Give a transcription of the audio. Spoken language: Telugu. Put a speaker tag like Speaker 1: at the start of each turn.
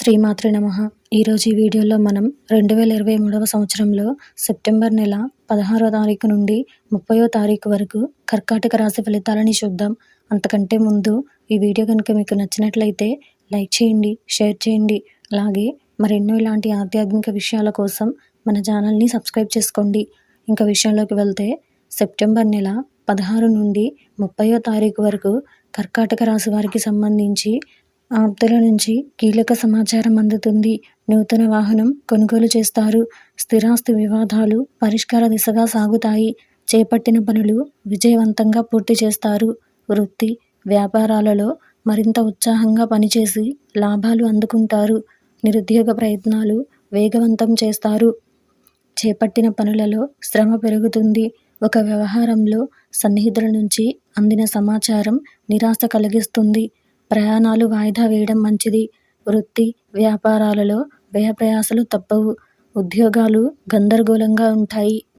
Speaker 1: శ్రీమాతృ నమ. ఈరోజు ఈ వీడియోలో మనం రెండు వేల ఇరవై మూడవ సంవత్సరంలో సెప్టెంబర్ నెల పదహారో తారీఖు నుండి ముప్పయో తారీఖు వరకు కర్కాటక రాశి ఫలితాలని చూద్దాం. అంతకంటే ముందు ఈ వీడియో కనుక మీకు నచ్చినట్లయితే లైక్ చేయండి షేర్ చేయండి. అలాగే మరెన్నో ఇలాంటి ఆధ్యాత్మిక విషయాల కోసం మన ఛానల్ని సబ్స్క్రైబ్ చేసుకోండి. ఇంకా విషయంలోకి వెళ్తే సెప్టెంబర్ నెల పదహారు నుండి ముప్పయో తారీఖు వరకు కర్కాటక రాశి వారికి సంబంధించి ఆప్తుల నుంచి కీలక సమాచారం అందుతుంది. నూతన వాహనం కొనుగోలు చేస్తారు. స్థిరాస్తి వివాదాలు పరిష్కార దిశగా సాగుతాయి. చేపట్టిన పనులు విజయవంతంగా పూర్తి చేస్తారు. వృత్తి వ్యాపారాలలో మరింత ఉత్సాహంగా పనిచేసి లాభాలు అందుకుంటారు. నిరుద్యోగ ప్రయత్నాలు వేగవంతం చేస్తారు. చేపట్టిన పనులలో శ్రమ పెరుగుతుంది. ఒక వ్యవహారంలో సన్నిహితుల నుంచి అందిన సమాచారం నిరాశ కలిగిస్తుంది. ప్రయాణాలు వాయిదా వేయడం మంచిది. వృత్తి వ్యాపారాలలో వ్యయ ప్రయాసలు తప్పవు. ఉద్యోగాలు గందరగోళంగా ఉంటాయి.